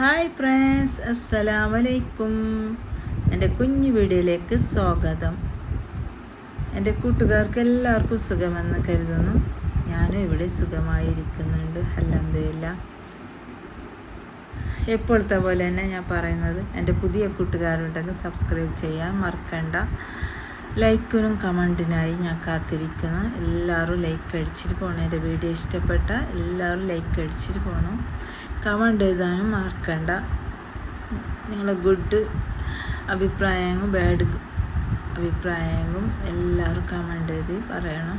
Hi friends അസ്സലാമലൈക്കും എന്റെ കുഞ്ഞു വീഡിയോയിലേക്ക് സ്വാഗതം. എന്റെ കൂട്ടുകാർക്ക് എല്ലാവർക്കും സുഖമെന്ന് കരുതുന്നു. ഞാനും ഇവിടെ സുഖമായിരിക്കുന്നുണ്ട്. അലഹമില്ല എപ്പോഴത്തെ പോലെ തന്നെ ഞാൻ പറയുന്നത് എന്റെ പുതിയ കൂട്ടുകാരുണ്ടെങ്കിൽ സബ്സ്ക്രൈബ് ചെയ്യാൻ മറക്കണ്ട. ലൈക്കിനും കമന്റിനായി ഞാൻ കാത്തിരിക്കുന്നു. എല്ലാവരും ലൈക്ക് അടിച്ചിട്ട് പോകണം എന്റെ വീഡിയോ ഇഷ്ടപ്പെട്ട എല്ലാവരും ലൈക്ക് അടിച്ചിട്ട് പോകണം കമന്റ് എഴുതാനും മറക്കണ്ട. നിങ്ങളെ ഗുഡ് അഭിപ്രായങ്ങളും ബാഡ് അഭിപ്രായങ്ങളും എല്ലാവരും കമന്റ് എഴുതി പറയണം.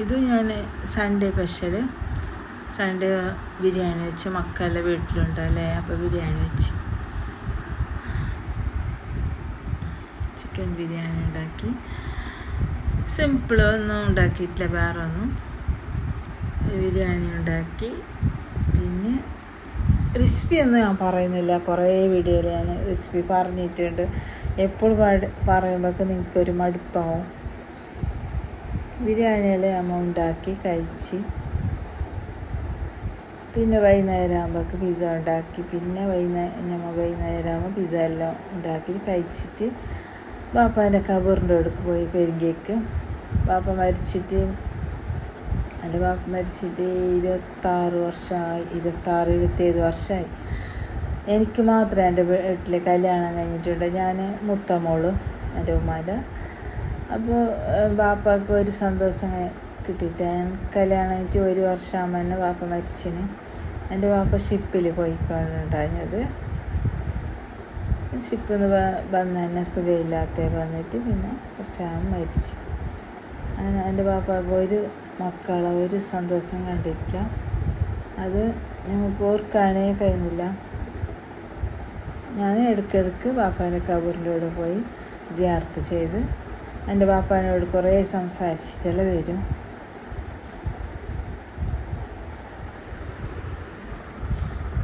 ഇത് ഞാൻ സൺഡേ സ്പെഷ്യൽ സൺഡേ ബിരിയാണി വെച്ച് മക്കളുടെ വീട്ടിലുണ്ടല്ലേ അപ്പോൾ ബിരിയാണി വെച്ച്. ചിക്കൻ ബിരിയാണി ഉണ്ടാക്കി. സിമ്പിളൊന്നും ഉണ്ടാക്കിയിട്ടില്ല വേറെ ഒന്നും ബിരിയാണി ഉണ്ടാക്കി. പിന്നെ റെസിപ്പി എന്ന് ഞാൻ പറയുന്നില്ല. കുറേ വീഡിയോയിൽ ഞാൻ റെസിപ്പി പറഞ്ഞിട്ടുണ്ട്. എപ്പോൾ പറയുമ്പോഴൊക്കെ നിങ്ങൾക്കൊരു മടുപ്പാവും. ബിരിയാണിയിൽ നമ്മൾ ഉണ്ടാക്കി കഴിച്ച്. പിന്നെ വൈകുന്നേരം ആകുമ്പോൾ പിസ്സ ഉണ്ടാക്കി. പിന്നെ വൈകുന്നേരം നമ്മൾ വൈകുന്നേരം ആകുമ്പോൾ പിസ്സ എല്ലാം ഉണ്ടാക്കി കഴിച്ചിട്ട് ബാപ്പാന്റെ കബറിന്റെ അടുക്ക് പോയി പെരുങ്കേക്ക് പാപ്പ മരിച്ചിട്ട് എന്റെ ബാപ്പ മരിച്ചിട്ട് ഇരുപത്താറ് വർഷമായി ഇരുപത്താറ് ഇരുപത്തേഴ് വർഷമായി. എനിക്ക് മാത്രമേ എന്റെ വീട്ടിൽ കല്യാണം കഴിഞ്ഞിട്ടുണ്ട്. ഞാൻ മുത്തമോൾ എന്റെ ഉമ്മാന്റെ. അപ്പോൾ ബാപ്പാക്ക് ഒരു സന്തോഷം കിട്ടിയിട്ട് ഞാൻ കല്യാണം കഴിഞ്ഞിട്ട് ഒരു വർഷമാകുമ്പോൾ തന്നെ ബാപ്പ മരിച്ചിന്. എന്റെ ബാപ്പ ഷിപ്പിൽ പോയിക്കൊണ്ടുണ്ടായിരുന്നത് ഷിപ്പിൽ നിന്ന് വന്ന് തന്നെ സുഖമില്ലാത്ത വന്നിട്ട് പിന്നെ കുറച്ചാകുമ്പോൾ മരിച്ചു. അങ്ങനെ എന്റെ ബാപ്പാക്ക് ഒരു മക്കളെ ഒരു സന്തോഷം കണ്ടിട്ടില്ല. അത് നമുക്ക് ഓർക്കാനേ കഴിഞ്ഞില്ല. ഞാൻ ഇടയ്ക്കിടയ്ക്ക് ബാപ്പാന്റെ കബറിന്റെ പോയി ജിയാർത്ത് ചെയ്ത് എന്റെ ബാപ്പാനോട് കുറേ സംസാരിച്ചിട്ടല്ലേ വരും.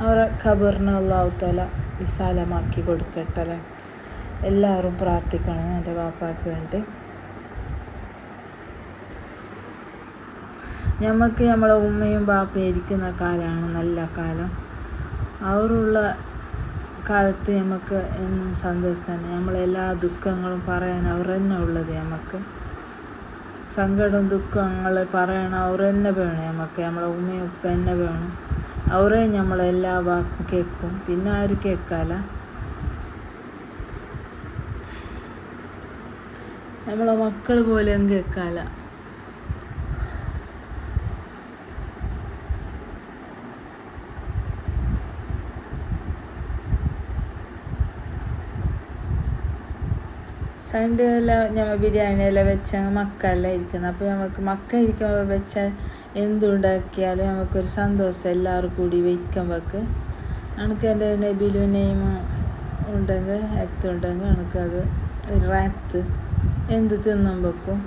അവരെ ഖബറിന് അള്ളാഹുത്തല വിശാലമാക്കി കൊടുക്കട്ടല്ലേ എല്ലാവരും പ്രാർത്ഥിക്കണം എന്റെ ബാപ്പാക്ക് വേണ്ടി. നമുക്ക് നമ്മളെ ഉമ്മയും ബാപ്പയും ഇരിക്കുന്ന കാലമാണ് നല്ല കാലം. അവരുള്ള കാലത്ത് നമുക്ക് എന്നും സന്തോഷമാണ് നമ്മളെല്ലാ ദുഃഖങ്ങളും പറയാൻ അവർ തന്നെ ഉള്ളത് നമുക്ക് സങ്കടം ദുഃഖങ്ങൾ പറയണം അവർ തന്നെ വേണം നമുക്ക് നമ്മളെ ഉമ്മയും ഉപ്പ തന്നെ വേണം. അവരെ നമ്മളെല്ലാ വാക്കും കേൾക്കും. പിന്നെ ആരും കേൾക്കാല നമ്മളെ മക്കൾ പോലെയും കേൾക്കാല സൺഡേ എല്ലാം ഞമ്മ ബിരിയാണി എല്ലാം വെച്ചാൽ മക്കളെല്ലാം ഇരിക്കുന്നത് അപ്പോൾ നമുക്ക് മക്ക ഇരിക്കുമ്പോൾ വെച്ചാൽ എന്തുണ്ടാക്കിയാലും നമുക്കൊരു സന്തോഷം എല്ലാവരും കൂടി വയ്ക്കുമ്പോൾക്ക് എനിക്ക് എന്റെ നബിലു നെയ്മ ഉണ്ടെങ്കിൽ അടുത്തുണ്ടെങ്കിൽ എനിക്കത് ഒരു റാത്ത്. എന്ത് തിന്നുമ്പോക്കും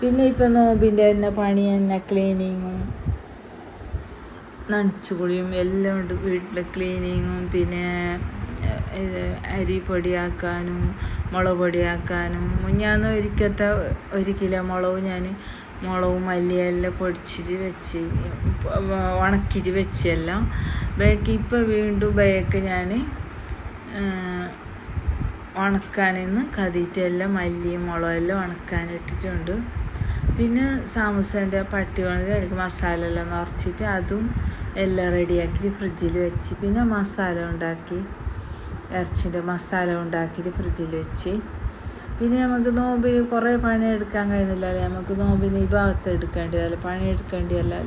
പിന്നെ ഇപ്പം നോമ്പിന്റെ തന്നെ പണി തന്നെ ക്ലീനിങ്ങും നനച്ചുകുളിയും എല്ലാം ഉണ്ട് വീട്ടിലെ ക്ലീനിങ്ങും പിന്നെ അരി പൊടിയാക്കാനും മുളക് പൊടിയാക്കാനും. ഞാൻ ഒരിക്കത്തെ ഒരു കിലോ മുളക് ഞാൻ മുളകും മല്ലിയെല്ലാം പൊടിച്ചിട്ട് വെച്ച് ഉണക്കിയിട്ട് വെച്ചെല്ലാം. ബാക്കി ഇപ്പോൾ വീണ്ടും ബാക്ക് ഞാൻ ഉണക്കാനിന്ന് കതിയിട്ടെല്ലാം മല്ലിയും മുളകും എല്ലാം ഉണക്കാനിട്ടിട്ടുണ്ട്. പിന്നെ സാമൂസേന്റെ പട്ടി വേണമെങ്കിൽ എനിക്ക് മസാല എല്ലാം നിറച്ചിട്ട് അതും എല്ലാം റെഡിയാക്കി ഫ്രിഡ്ജിൽ വെച്ച് പിന്നെ മസാല ഉണ്ടാക്കി ഇറച്ചിന്റെ മസാല ഉണ്ടാക്കിയിട്ട് ഫ്രിഡ്ജിൽ വെച്ച്. പിന്നെ നമുക്ക് നോമ്പിന് കുറേ പണിയെടുക്കാൻ കഴിയുന്നില്ലല്ലേ. നമുക്ക് നോമ്പിന് ഈ ഭാഗത്ത് എടുക്കേണ്ടതല്ല പണിയെടുക്കേണ്ടതല്ലേ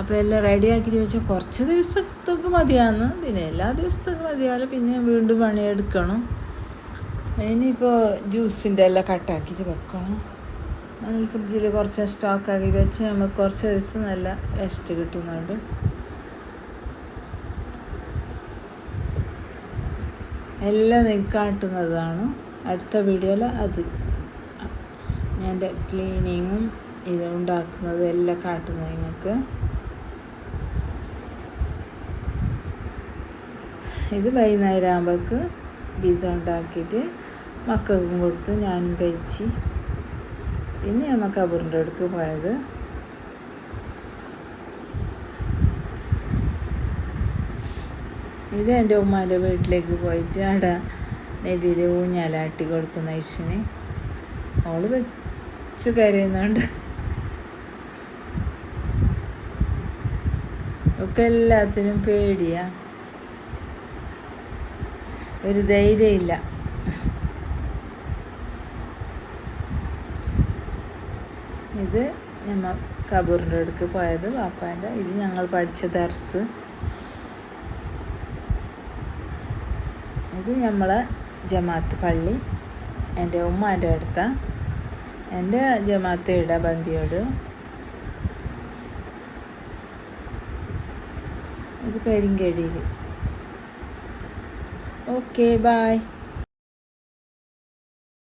അപ്പോൾ എല്ലാം റെഡിയാക്കിയിട്ട് വെച്ചാൽ കുറച്ച് ദിവസത്തേക്ക് മതിയാണ് പിന്നെ എല്ലാ ദിവസത്തേക്ക് മതിയാലും പിന്നെ വീണ്ടും പണിയെടുക്കണം. ഇനിയിപ്പോൾ ജ്യൂസിന്റെ എല്ലാം കട്ടാക്കിയിട്ട് വെക്കണം. നമ്മൾ ഫ്രിഡ്ജിൽ കുറച്ച് സ്റ്റോക്കാക്കി വെച്ച് നമുക്ക് കുറച്ച് ദിവസം നല്ല റെസ്റ്റ് കിട്ടുന്നുണ്ട്. എല്ലാം നിൽക്കാട്ടുന്നതാണ് അടുത്ത വീഡിയോയിൽ അത് ഞാൻ ക്ലീനിങ്ങും ഇത് ഉണ്ടാക്കുന്നത് എല്ലാം കാട്ടുന്നത് നിങ്ങൾക്ക്. ഇത് വൈകുന്നേരം ആകുമ്പോൾക്ക് പിസ ഉണ്ടാക്കിയിട്ട് മക്കൾക്കും കൊടുത്ത് ഞാനും കഴിച്ച് പിന്നെ ഞാൻ കബറിന്റെ അടുക്ക് പോയത്. ഇത് എന്റെ ഉമ്മാന്റെ വീട്ടിലേക്ക് പോയിട്ട് അവിടെ നബിയിൽ ഊഞ്ഞാലാട്ടി കൊടുക്കുന്ന ഐശിന് അവൾ വെച്ചു കരയുന്നുണ്ട്. ഒക്കെ എല്ലാത്തിനും പേടിയാ. ഒരു ധൈര്യമില്ല. ഇത് ഞമ്മ കബൂറിന്റെ അടുക്ക് പോയത്. വാപ്പാന്റെ ഇത് ഞങ്ങൾ പഠിച്ച ദർസ്. ഇത് നമ്മളെ ജമാത്ത് പള്ളി. എന്റെ ഉമ്മാന്റെ അടുത്ത. എന്റെ ജമാഅത്ത് ഇട ബന്ധിയോട് ഇത് പെരിങ്കടിയിൽ. Okay bye.